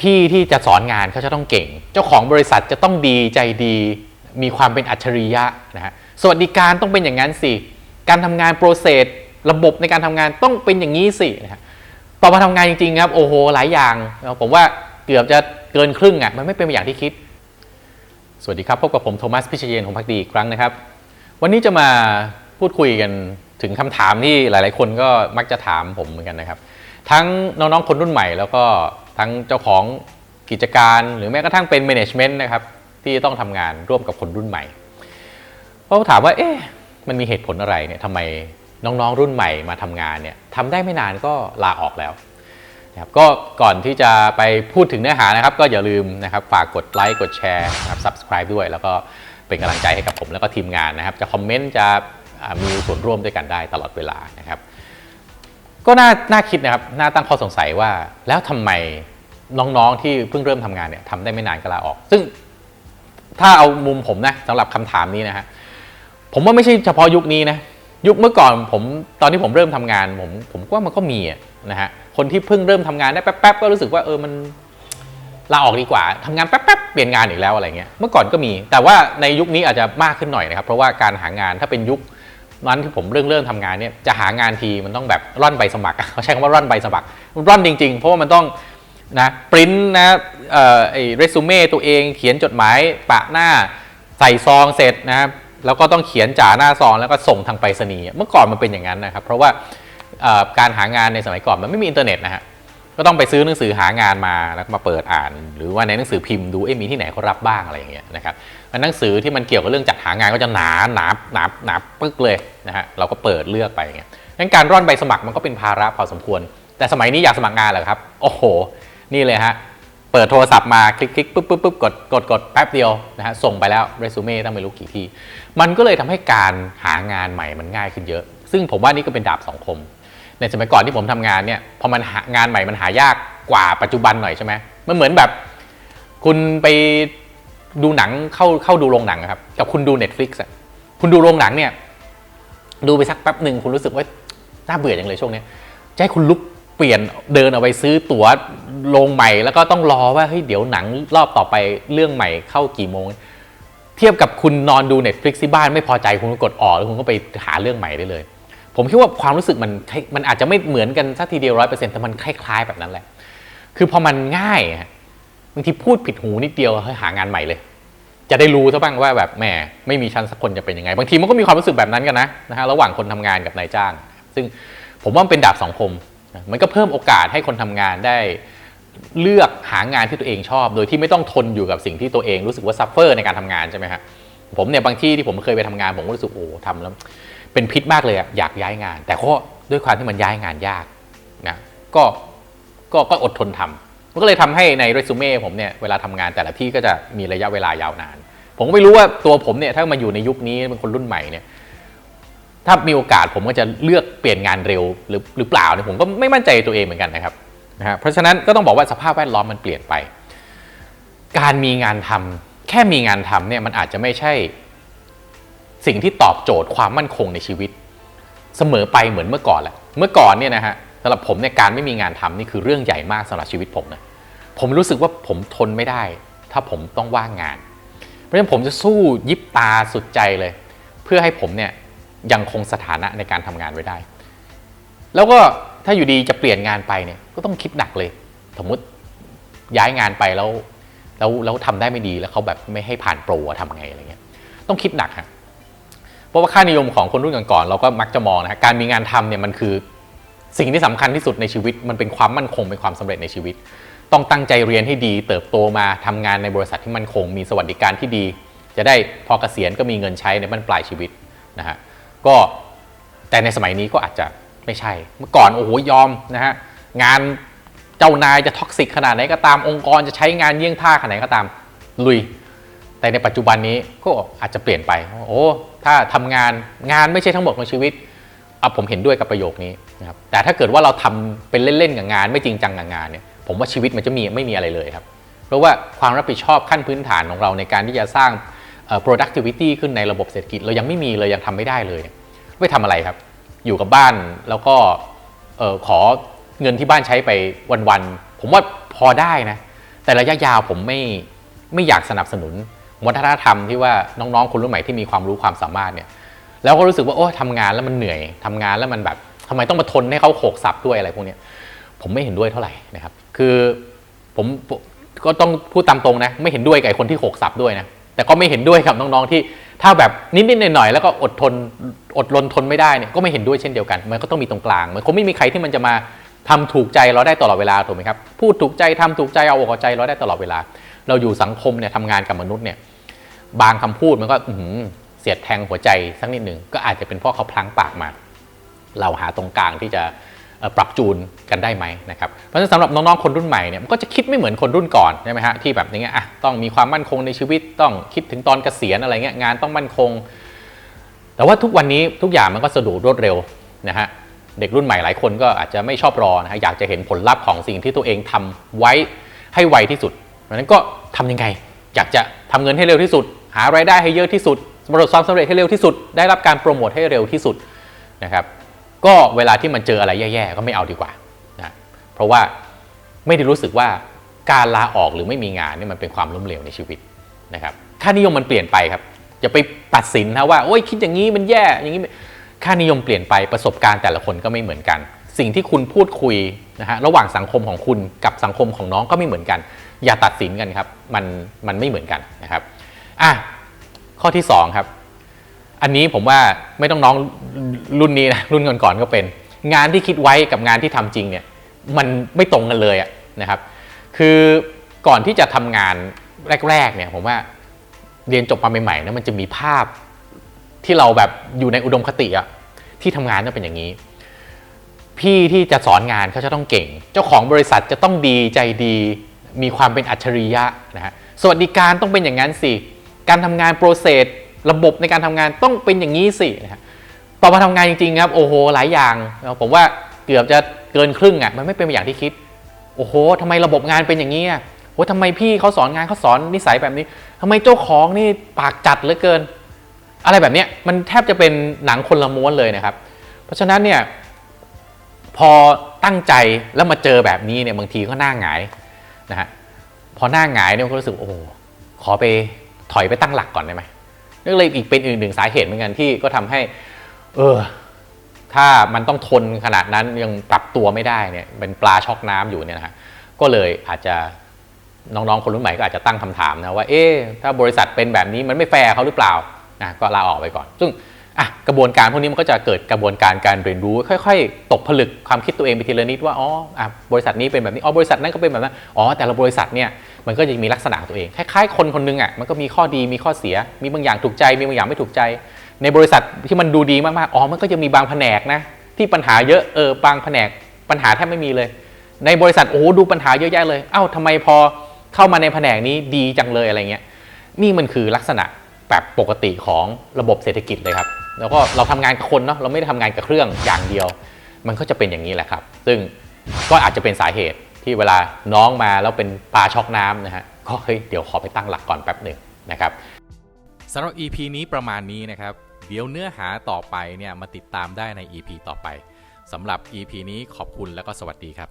พี่ที่จะสอนงานเขาจะต้องเก่ง เจ้าของบริษัทจะต้องดีใจดี มีความเป็นอัจฉริยะนะฮะสวัสดิการต้องเป็นอย่างนั้นสิ การทำงานโปรเซสระบบในการทำงานต้องเป็นอย่างนี้สินะฮะพอมาทำงานจริงๆครับโอ้โหหลายอย่าง ผมว่าเกือบจะเกินครึ่งอะมันไม่เป็นอย่างที่คิด สวัสดีครับพบกับผมโทมัสพิเชยนของพักดีอีกครั้งนะครับ วันนี้จะมาพูดคุยกันถึงคำถามที่หลาย ๆ คนก็มักจะถามผมเหมือนกันนะครับ ทั้งน้องๆคนรุ่นใหม่แล้วก็ ทั้งเจ้าของกิจการหรือแม้กระทั่งเป็น management นะครับที่ต้องทำงานร่วมกับคนรุ่นใหม่เพราะถามว่าเอ๊ะมันมีเหตุผลอะไรเนี่ยทำไมน้องๆ รุ่นใหม่มาทำงานเนี่ยทำได้ไม่นานก็ลาออกแล้วนะครับก็ก่อนที่จะไปพูดถึงเนื้อหานะครับ ก็อย่าลืมนะครับฝากกดไลค์กดแชร์นะครับ subscribe ด้วย แล้วก็เป็นกำลังใจให้กับผมแล้วก็ทีมงานนะครับ จะคอมเมนต์จะมีส่วนร่วมด้วยกันได้ตลอดเวลานะครับ ก็น่าน่าคิดนะครับ น่าตั้งข้อสงสัยว่า แล้วทำไมน้องๆที่เพิ่งเริ่มทำงานเนี่ยทำได้ไม่นานก็ลาออก ซึ่งถ้าเอามุมผมนะสำหรับคำถามนี้นะฮะผมว่าไม่ใช่เฉพาะยุคนี้นะยุคเมื่อก่อนผมตอนที่ผมเริ่มทำงานผมผมว่ามันก็มีนะฮะคนที่เพิ่งเริ่มทำงานได้แป๊บๆก็รู้สึกว่าเออมันลาออกดีกว่าทำงานแป๊บๆเปลี่ยนงานอีกแล้วอะไรเงี้ยเมื่อก่อนก็มี แต่ว่าในยุคนี้อาจจะมากขึ้นหน่อยนะครับ เพราะว่าการหางานถ้าเป็นยุค นั้นที่ผมเริ่มเริ่มทำงานเนี่ยจะหางานทีมันต้องแบบร่อนใบสมัครเขาใช้คำว่าร่อนใบสมัครร่อนจริงๆ เพราะว่ามันต้องนะปริ้นนะเอ่อไอเรซูเม่ตัวเองเขียนจดหมายปะหน้าใส่ซองเสร็จนะครับแล้วก็ต้องเขียนจ่าหน้าซองแล้วก็ส่งทางไปรษณีย์เมื่อก่อนมันเป็นอย่างนั้นนะครับ เพราะว่าการหางานในสมัยก่อนมันไม่มีอินเทอร์เน็ตนะฮะ ก็ต้องไปซื้อหนังสือหางานมาแล้วก็มาเปิดอ่าน หรือว่าในหนังสือพิมพ์ดูเอ๊ะมีที่ไหนเขารับบ้างอะไรอย่างเงี้ยนะครับหนังสือที่มันเกี่ยวกับเรื่องจัดหางานก็จะหนาหนาหนาหนาปึ๊กเลยนะฮะเราก็เปิดเลือกไปอย่างเงี้ยงั้นการร่อนใบสมัครมันก็เป็นภาระพอสมควร แต่สมัยนี้อยากสมัครงานเหรอครับ โอ้โห นี่เลยฮะเปิดโทรศัพท์มาคลิกคลิกปุ๊บปุ๊บปุ๊บกดกดกดแป๊บเดียวนะฮะส่งไปแล้วเรซูเม่ต้องไม่รู้กี่ที่มันก็เลยทำให้การหางานใหม่มันง่ายขึ้นเยอะ ซึ่งผมว่านี่ก็เป็นดาบสองคม ในสมัยก่อนที่ผมทำงานเนี่ยพอมันางานใหม่มันหายากกว่าปัจจุบันหน่อยใช่ไหมมันเหมือนแบบ คุณไปดูหนังเข้าเข้าดูโรงหนังครับกับคุณดู Netflix อะคุณดูโรงหนังเนี่ย ดูไปสักแป๊บหนึ่งคุณรู้สึกว่าน่าเบื่อจังเลยช่วงนี้จะให้คุณลุกเปลี่ยนเดินเอาไปซื้อตั๋วโรงใหม่ แล้วก็ต้องรอว่าเฮ้ยเดี๋ยวหนังรอบต่อไปเรื่องใหม่เข้ากี่โมง เทียบกับคุณนอนดู Netflix ที่บ้านไม่พอใจคุณก็กดออกแล้วคุณก็ไปหาเรื่องใหม่ได้เลย ผมคิดว่าความรู้สึกมันมันอาจจะไม่เหมือนกันสักทีเดียวร้อยเปอร์เซ็นต์แต่มันคล้ายๆแบบนั้นแหละ คือพอมันง่ายอะบางทีพูดผิดหูนิดเดียวเฮ้ยหางานใหม่เลย จะได้รู้ซะบ้างว่าแบบแหมไม่มีชั้นสักคนจะเป็นยังไง บางทีมันก็มีความรู้สึกแบบนั้นกันนะนะฮะระหว่างคนทำงานกับนายจ้าง ซึ่งผมว่ามันเป็นดาบสองคม มันก็เพิ่มโอกาสให้คนทำงานได้เลือกหางานที่ตัวเองชอบ โดยที่ไม่ต้องทนอยู่กับสิ่งที่ตัวเองรู้สึกว่าซัฟเฟอร์ในการทำงานใช่ไหมฮะผมเนี่ยบางที่ที่ผมเคยไปทำงานผมก็รู้สึกโอ้ทำแล้ว เป็นพิษมากเลยอะอยากย้ายงาน แต่ก็ด้วยความที่มันย้ายงานยากนะก็ก็ก็อดทนทำมันก็เลยทำให้ในเรซูเม่ผมเนี่ยเวลาทำงานแต่ละที่ก็จะมีระยะเวลายาวนาน ผมไม่รู้ว่าตัวผมเนี่ยถ้ามาอยู่ในยุคนี้เป็นคนรุ่นใหม่เนี่ยถ้ามีโอกาสผมก็จะเลือกเปลี่ยนงานเร็วหรือหรือเปล่าเนี่ยผมก็ไม่มั่นใจตัวเองเหมือนกันนะครับนะฮะเพราะฉะนั้นก็ต้องบอกว่าสภาพแวดล้อมมันเปลี่ยนไป การมีงานทำแค่มีงานทำเนี่ยมันอาจจะไม่ใช่ สิ่งที่ตอบโจทย์ความมั่นคงในชีวิต เสมอไปเหมือนเมื่อก่อนแหละ เมื่อก่อนเนี่ยนะฮะสำหรับผมเนี่ยการไม่มีงานทำนี่คือเรื่องใหญ่มากสำหรับชีวิตผมนะผมรู้สึกว่าผมทนไม่ได้ ถ้าผมต้องว่างงาน เพราะฉะนั้นผมจะสู้ยิบตาสุดใจเลย เพื่อให้ผมเนี่ยยังคงสถานะในการทำงานไว้ได้ แล้วก็ถ้าอยู่ดีจะเปลี่ยนงานไปเนี่ยก็ต้องคิดหนักเลย สมมติย้ายงานไปแล้วแล้วแล้วทำได้ไม่ดีแล้วเขาแบบไม่ให้ผ่านโปรอะทำไงอะไรเงี้ยต้องคิดหนักฮะ ราะว่าค่านิยมของคนรุ่นก่อนๆเราก็มักจะมองนะฮะการมีงานทำเนี่ยมันคือสิ่งที่สำคัญที่สุดในชีวิต มันเป็นความมั่นคงเป็นความสำเร็จในชีวิต ต้องตั้งใจเรียนให้ดี เติบโตมาทำงานในบริษัทที่มั่นคง มีสวัสดิการที่ดี จะได้พอเกษียณก็มีเงินใช้ในบั้นปลายชีวิตนะฮะก็แต่ในสมัยนี้ก็อาจจะไม่ใช่ เมื่อก่อนโอ้โหยอมนะฮะงานเจ้านายจะท็อกซิกขนาดไหนก็ตามองค์กรจะใช้งานเยี่ยงท่าขนาดไหนก็ตามลุย แต่ในปัจจุบันนี้ก็อาจจะเปลี่ยนไปโอ้ ถ้าทำงานงานไม่ใช่ทั้งหมดของชีวิตอะผมเห็นด้วยกับประโยคนี้นะครับแต่ถ้าเกิดว่าเราทำเป็นเล่นๆกับงาน ไม่จริงจังกับงานเนี่ยผมว่าชีวิตมันจะมีไม่มีอะไรเลยครับ เพราะว่าความรับผิดชอบขั้นพื้นฐานของเราในการที่จะสร้าง productivity ขึ้นในระบบเศรษฐกิจ เรายังไม่มีเลยยังทำไม่ได้เลยไม่ทำอะไรครับ อยู่กับบ้านแล้วก็ขอเงินที่บ้านใช้ไปวันๆผมว่าพอได้นะแต่ระยะยาวผมไม่ไม่อยากสนับสนุน วัฒนธรรมที่ว่าน้องๆคนรุ่นใหม่ที่มีความรู้ความสามารถเนี่ยแล้วก็รู้สึกว่าโอ้ทำงานแล้วมันเหนื่อยทำงานแล้วมันแบบทำไมต้องมาทนให้เขาโขกสับด้วยอะไรพวกนี้ผมไม่เห็นด้วยเท่าไหร่นะครับ คือผมก็ต้องพูดตามตรงนะ ไม่เห็นด้วยกับคนที่โขกสับด้วยนะแต่ก็ไม่เห็นด้วยกับน้องๆที่ถ้าแบบนิดๆหน่อยๆแล้วก็อดทนอดรนทนไม่ได้เนี่ยก็ไม่เห็นด้วยเช่นเดียวกัน มันก็ต้องมีตรงกลางมันคงไม่มีใครที่มันจะมาทำถูกใจเราได้ตลอดเวลาถูกไหมครับพูดถูกใจทำถูกใจเอาอกเอาใจเราได้ตลอดเวลา เราอยู่สังคมเนี่ยทำงานกับมนุษย์เนี่ยบางคำพูดมันก็อืเสียดแทงหัวใจสักนิดหนึ่งก็อาจจะเป็นเพราะเขาพลั้งปากมา เราหาตรงกลางที่จะปรับจูนกันได้ไหมนะครับเพราะฉะนั้นสำหรับน้องๆคนรุ่นใหม่เนี่ยมันก็จะคิดไม่เหมือนคนรุ่นก่อนใช่ไหมฮะที่แบบอย่างเงี้ยอะต้องมีความมั่นคงในชีวิตต้องคิดถึงตอนเกษียณอะไรเงี้ยงานต้องมั่นคง แต่ว่าทุกวันนี้ทุกอย่างมันก็สะดวกรวดเร็วนะฮะเด็กรุ่นใหม่หลายคนก็อาจจะไม่ชอบรอนะฮะอยากจะเห็นผลลัพธ์ของสิ่งที่ตัวเองทำไว้ให้ไวที่สุด เพราะนั้นก็ทำยังไง อยากจะทำเงินให้เร็วที่สุด หารายได้ให้เยอะที่สุดประสบความสำเร็จให้เร็วที่สุด ได้รับการโปรโมทให้เร็วที่สุดนะครับ ก็เวลาที่มันเจออะไรแย่ๆก็ไม่เอาดีกว่านะเพราะว่าไม่ได้รู้สึกว่าการลาออกหรือไม่มีงานนี่มันเป็นความล้มเหลวในชีวิตนะครับค่านิยมมันเปลี่ยนไปครับอย่าไปตัดสินนะว่าโอ้ยคิดอย่างนี้มันแย่อย่างนี้ค่านิยมเปลี่ยนไปประสบการณ์แต่ละคนก็ไม่เหมือนกัน สิ่งที่คุณพูดคุยนะฮะระหว่างสังคมของคุณกับสังคมของน้องก็ไม่เหมือนกัน อย่าตัดสินกันครับ มันมันไม่เหมือนกันนะครับอะข้อที่สองครับ อันนี้ผมว่าไม่ต้องน้องรุ่นนี้นะรุ่นก่อนๆก็เป็น งานที่คิดไว้กับงานที่ทำจริงเนี่ยมันไม่ตรงกันเลยะนะครับ คือก่อนที่จะทำงานแรกๆเนี่ยผมว่าเรียนจบมาใหม่ๆนะมันจะมีภาพที่เราแบบอยู่ในอุดมคติอะที่ทำงานต้องเป็นอย่างนี้ พี่ที่จะสอนงานเขาจะต้องเก่ง เจ้าของบริษัทจะต้องดีใจดี มีความเป็นอัจฉริยะนะฮะสวัสดิการต้องเป็นอย่างนั้นสิการทำงานโปรเซสระบบในการทำงานต้องเป็นอย่างนี้สินะฮะพอมาทำงานจริงๆครับโอ้โหหลายอย่าง ผมว่าเกือบจะเกินครึ่งอะมันไม่เป็นอย่างที่คิดโอ้โหทำไมระบบงานเป็นอย่างนี้อะโอ้ทำไมพี่เขาสอนงานเขาสอนนิสัยแบบนี้ทำไมเจ้าของนี่ปากจัดเหลือเกิน อะไรแบบเนี้ยมันแทบจะเป็นหนังคนละม้วนเลยนะครับ เพราะฉะนั้นเนี่ยพอตั้งใจแล้วมาเจอแบบนี้เนี่ยบางทีก็หน้าหงาย นะฮะพอหน้าหงายเนี่ยก็รู้สึกโอ้ขอไปถอยไปตั้งหลักก่อนได้ไหมนี่ก็เลยอีกเป็นอีกหนึ่งสาเหตุเหมือนกันที่ก็ทำให้ เออ ถ้ามันต้องทนขนาดนั้นยังปรับตัวไม่ได้เนี่ยเป็นปลาช็อกน้ำอยู่เนี่ยนะฮะก็เลยอาจจะน้องๆคนรุ่นใหม่ก็อาจจะตั้งคำถามนะว่า เอ๊ะถ้าบริษัทเป็นแบบนี้มันไม่แฟร์เขาหรือเปล่านะก็ลาออกไปก่อน ซึ่ง อะกระบวนการพวกนี้มันก็จะเกิดกระบวนการการเรียนรู้ ค่อย ๆ ตกผลึกความคิดตัวเองไปทีละนิดว่าอ๋ออะบริษัทนี้เป็นแบบนี้อ๋อบริษัทนั้นก็เป็นแบบนั้นอ๋อแต่ละบริษัทเนี่ยมันก็จะมีลักษณะของตัวเองคล้ายๆคนคนหนึงอะมันก็มีข้อดีมีข้อเสีย มีบางอย่างถูกใจมีบางอย่างไม่ถูกใจ ในบริษัทที่มันดูดีมากๆอ๋อมันก็จะมีบางแผนกนะที่ปัญหาเยอะเออบางแผนกปัญหาแทบไม่มีเลย ในบริษัทโอ้ดูปัญหาเยอะแยะเลยเอ้าทำไมพอเข้ามาในแผนกนี้ดีจังเลยอะไรเงี้ยนี่มันคือลักษณะแบบปกติของระบบเศรษฐกิจเลยครับ แล้วก็เราทำงานกับคนเนาะเราไม่ได้ทำงานกับเครื่องอย่างเดียว มันก็จะเป็นอย่างนี้แหละครับ ซึ่งก็อาจจะเป็นสาเหตุที่เวลาน้องมาแล้วเป็นปลาช็อกน้ำนะฮะก็เฮ้ยเดี๋ยวขอไปตั้งหลักก่อนแป๊บหนึ่งนะครับสำหรับ EP นี้ประมาณนี้นะครับ เดี๋ยวเนื้อหาต่อไปเนี่ยมาติดตามได้ใน EP ต่อไปสำหรับ EP นี้ขอบคุณแล้วก็สวัสดีครับ